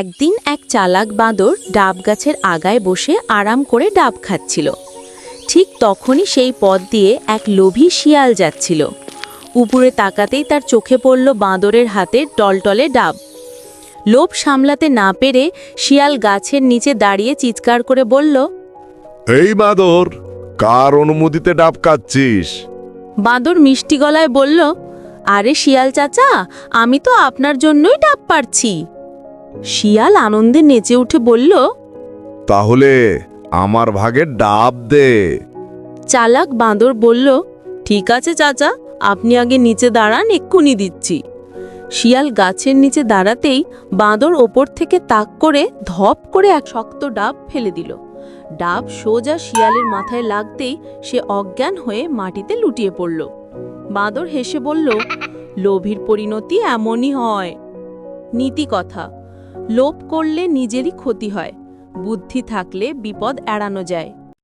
একদিন এক চালাক বাঁদর ডাব গাছের আগায় বসে আরাম করে ডাব খাচ্ছিল। ঠিক তখনই সেই পথ দিয়ে এক লোভী শিয়াল যাচ্ছিল। উপরে তাকাতেই তার চোখে পড়ল বাঁদরের হাতে টলটলে ডাব। লোভ সামলাতে না পেরে শিয়াল গাছের নিচে দাঁড়িয়ে চিৎকার করে বলল এই বাঁদর কার অনুমতিতে ডাব কাচ্ছিস বাঁদর মিষ্টি গলায় বলল আরে শিয়াল চাচা আমি তো আপনার জন্যই ডাব পারছি। শিয়াল আনন্দে নেচে উঠে বলল তাহলে আমার ভাগে ডাব দে। চালাক বাঁদর বলল ঠিক আছে চাচা আপনি আগে নিচে দাঁড়ান এক্ষুনি দিচ্ছি। শিয়াল গাছের নিচে দাঁড়াতেই বাঁদর ওপর থেকে তাক করে ধপ করে এক শক্ত ডাব ফেলে দিল। ডাব সোজা শিয়ালের মাথায় লাগতেই সে অজ্ঞান হয়ে মাটিতে লুটিয়ে পড়ল। বাঁদর হেসে বলল লোভীর পরিণতি এমনই হয়। নীতি কথা। লোভ করলে নিজেরই ক্ষতি হয় বুদ্ধি থাকলে বিপদ এড়ানো যায়।